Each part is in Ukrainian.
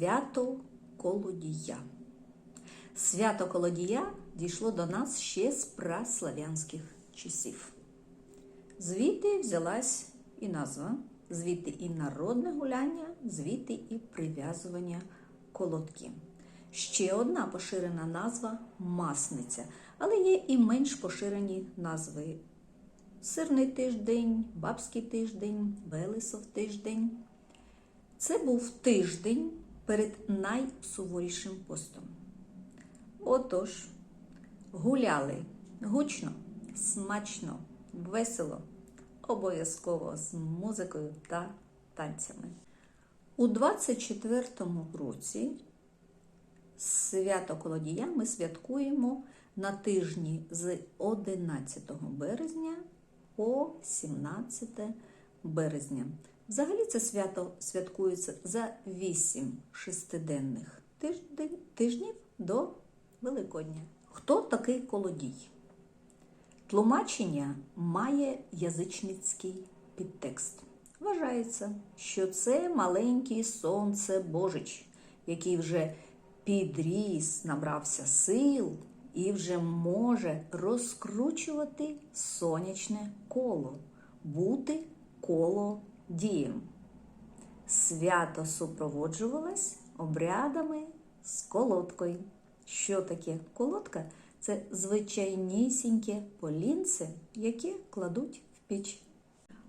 Свято Колодія. Свято Колодія дійшло до нас ще з праслав'янських часів. Звідти взялась і назва, звідти і народне гуляння, звідти і прив'язування колодки. Ще одна поширена назва масниця, але є і менш поширені назви Сирний тиждень, Бабський тиждень, Велесов тиждень. Це був тиждень перед найсуворішим постом. Отож, гуляли гучно, смачно, весело, обов'язково з музикою та танцями. У 24-му році свято Колодія ми святкуємо на тижні з 11 березня по 17 березня. Взагалі це свято святкується за 8 шестиденних тижнів до Великодня. Хто такий колодій? Тлумачення має язичницький підтекст. Вважається, що це маленький сонце Божич, який вже підріс, набрався сил і вже може розкручувати сонячне коло, бути колодієм. Свято супроводжувалось обрядами з колодкою. Що таке колодка? Це звичайнісіньке полінце, яке кладуть в піч.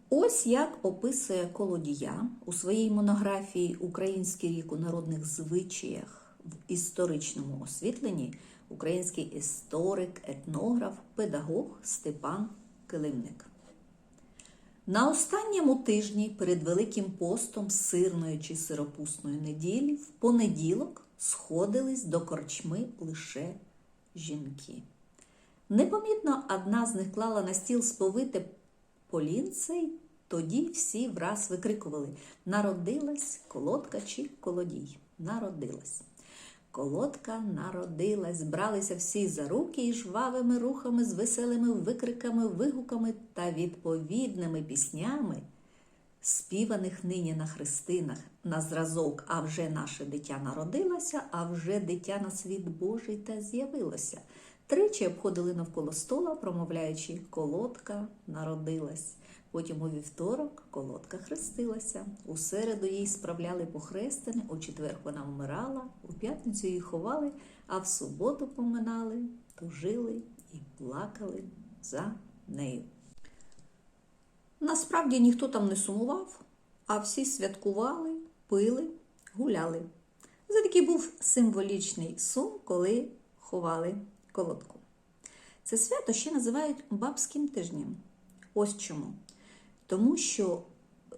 Ось як описує колодія у своїй монографії Український рік у народних звичаях в історичному освітленні український історик, етнограф, педагог Степан Килимник. На останньому тижні перед Великим постом сирної чи сиропусної неділі в понеділок сходились до корчми лише жінки. Непомітно одна з них клала на стіл сповите полінце, й тоді всі враз викрикували Народилась колодка чи колодій. Народилась. Колодка народилась, бралися всі за руки і жвавими рухами з веселими викриками, вигуками та відповідними піснями, співаних нині на хрестинах на зразок, а вже наше дитя народилося, а вже дитя на світ Божий та з'явилося. Тричі обходили навколо стола, промовляючи колодка народилась. Потім у вівторок колодка хрестилася. У середу їй справляли похрестини, у четвер вона вмирала, у п'ятницю її ховали, а в суботу поминали, тужили і плакали за нею. Насправді ніхто там не сумував, а всі святкували, пили, гуляли. За такий був символічний сум, коли ховали колодку. Це свято ще називають бабським тижнем. Ось чому. Тому що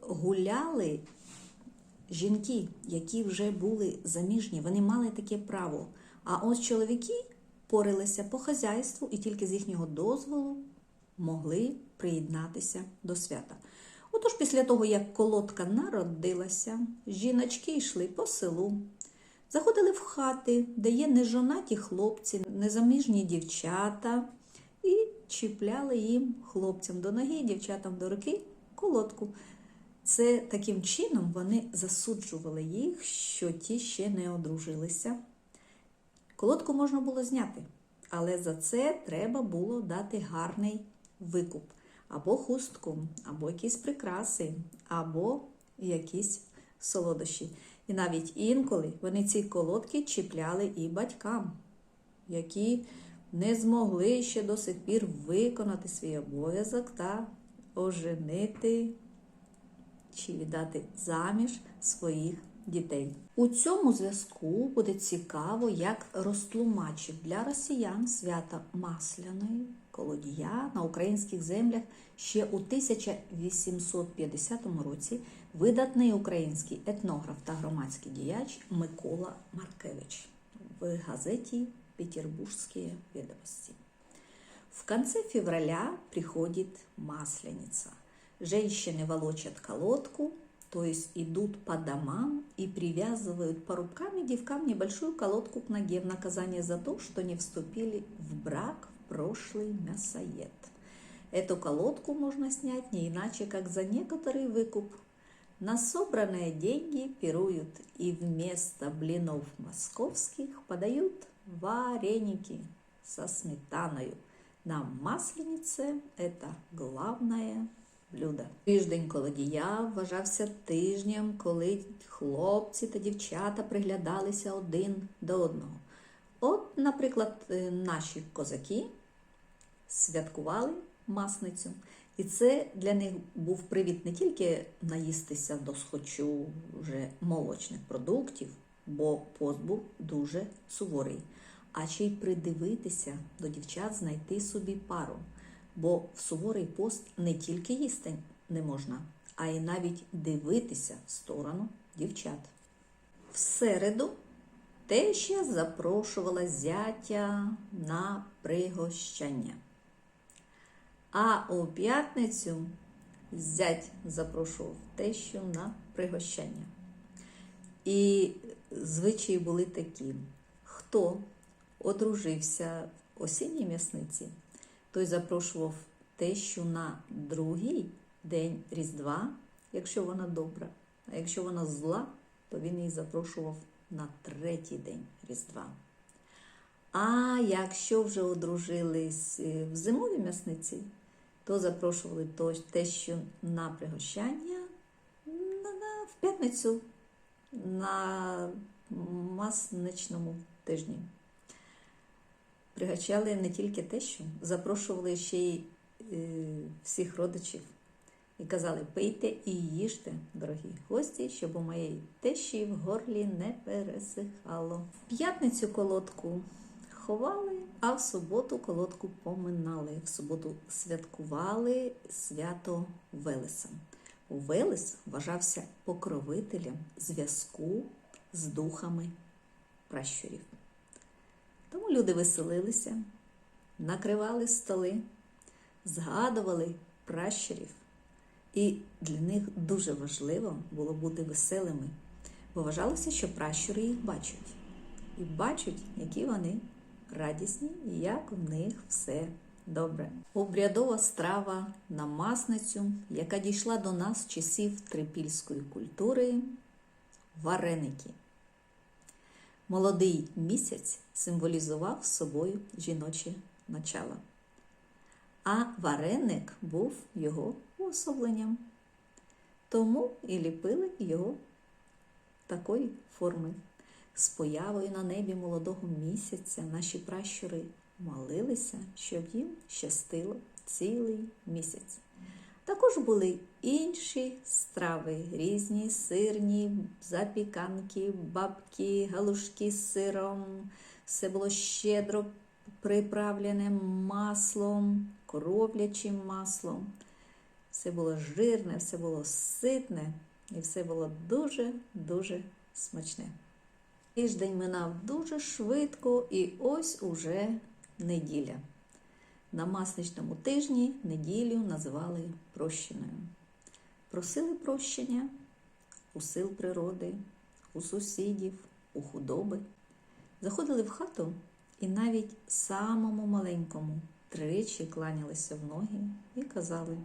гуляли жінки, які вже були заміжні, вони мали таке право. А ось чоловіки порилися по хазяйству і тільки з їхнього дозволу могли приєднатися до свята. Отож, після того, як колодка народилася, жіночки йшли по селу, заходили в хати, де є нежонаті хлопці, незаміжні дівчата, і чіпляли їм хлопцям до ноги, дівчатам до руки колодку. Це таким чином вони засуджували їх, що ті ще не одружилися. Колодку можна було зняти, але за це треба було дати гарний викуп. Або хустку, або якісь прикраси, або якісь солодощі. І навіть інколи вони ці колодки чіпляли і батькам, які не змогли ще до сих пір виконати свій обов'язок та оженити чи віддати заміж своїх дітей. У цьому зв'язку буде цікаво, як розтлумачив для росіян свята Масляної колодія на українських землях ще у 1850 році видатний український етнограф та громадський діяч Микола Маркевич в газеті Петербургські відомості. В конце февраля приходит Масленица. Женщины волочат колодку, то есть идут по домам и привязывают порубками девкам небольшую колодку к ноге в наказание за то, что не вступили в брак в прошлый мясоед. Эту колодку можно снять не иначе, как за некоторый выкуп. На собранные деньги пируют и вместо блинов московских подают вареники со сметаною. На масленице это главное блюдо. Тиждень колодія вважався тижнем, коли хлопці та дівчата приглядалися один до одного. От, наприклад, е, наші козаки святкували масницю. І це для них був привід не тільки наїстися до схочу вже молочних продуктів, бо пост дуже суворий, а ще й придивитися до дівчат, знайти собі пару. Бо в суворий пост не тільки їсти не можна, а й навіть дивитися в сторону дівчат. В середу теща запрошувала зятя на пригощання. А у п'ятницю зять запрошував тещу на пригощання. І звичаї були такі: хто одружився в осінній м'ясниці, той запрошував тещу на другий день Різдва, якщо вона добра. А якщо вона зла, то він її запрошував на третій день Різдва. А якщо вже одружились е, в зимовій м'ясниці, то запрошували то- тещу на пригощання в п'ятницю на масничному тижні. Пригощали не тільки тещу, запрошували ще й е, всіх родичів і казали: пийте і їжте, дорогі гості, щоб у моєї тещі в горлі не пересихало. В п'ятницю колодку ховали, а в суботу колодку поминали. В суботу святкували свято Велеса. Велес вважався покровителем зв'язку з духами пращурів. Тому люди веселилися, накривали столи, згадували пращурів. І для них дуже важливо було бути веселими, бо вважалося, що пращури їх бачать. І бачать, які вони радісні і як в них все добре. Обрядова страва на масницю, яка дійшла до нас часів трипільської культури вареники. Молодий місяць символізував собою жіноче начало, а вареник був його уособленням. Тому і ліпили його такої форми. З появою на небі молодого місяця наші пращури молилися, щоб їм щастило цілий місяць. Також були інші страви, різні сирні, запіканки, бабки, галушки з сиром. Все було щедро приправлене маслом, коров'ячим маслом. Все було жирне, все було ситне і все було дуже-дуже смачне. Тиждень минав дуже швидко, і ось уже неділя. На масничному тижні неділю називали прощеною. Просили прощення у сил природи, у сусідів, у худоби. Заходили в хату і навіть самому маленькому тричі кланялися в ноги і казали: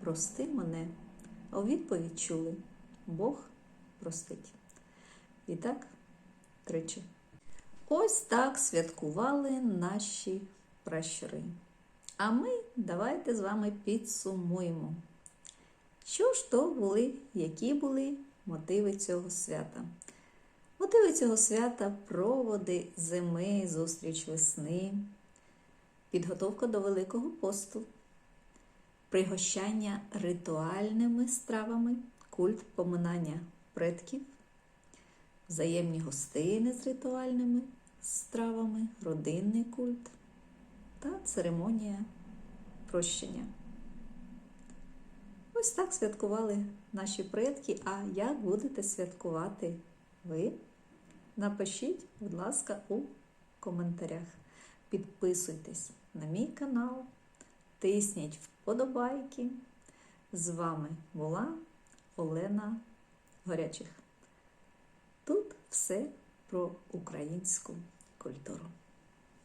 Прости мене, а у відповідь чули Бог простить. І так тричі. Ось так святкували наші пращури. А ми давайте з вами підсумуємо. Що ж то були, які були мотиви цього свята? Мотиви цього свята проводи зими, зустріч весни, підготовка до Великого посту, пригощання ритуальними стравами, культ поминання предків, взаємні гостини з ритуальними стравами, родинний культ та церемонія прощення. Ось так святкували наші предки. А як будете святкувати ви? Напишіть, будь ласка, у коментарях. Підписуйтесь на мій канал, тисніть вподобайки. З вами була Олена Горячих. Тут все про українську культуру.